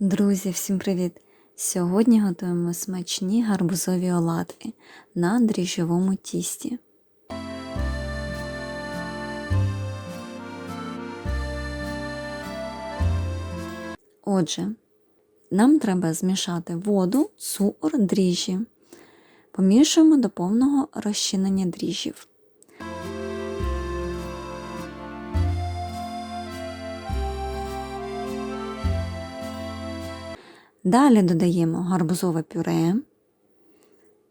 Друзі, всім привіт! Сьогодні готуємо смачні гарбузові оладки на дріжджовому тісті. Отже, нам треба змішати воду, цукор, дріжджі. Помішуємо до повного розчинення дріжджів. Далі додаємо гарбузове пюре,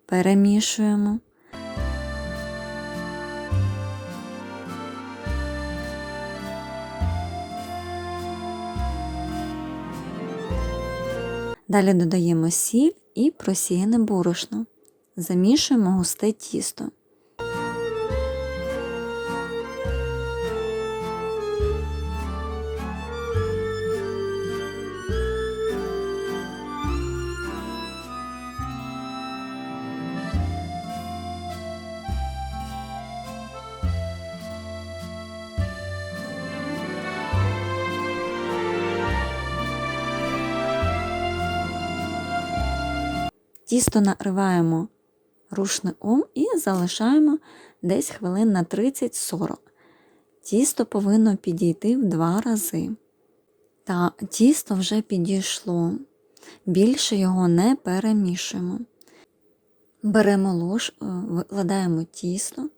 перемішуємо. Далі додаємо сіль і просіяне борошно. Замішуємо густе тісто. Тісто нариваємо рушником і залишаємо десь хвилин на 30-40. Тісто повинно підійти в два рази. Та тісто вже підійшло. Більше його не перемішуємо. Беремо лож, е, викладаємо тісто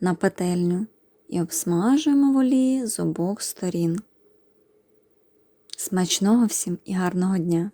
на петельню і обсмажуємо в олії з обох сторін. Смачного всім і гарного дня!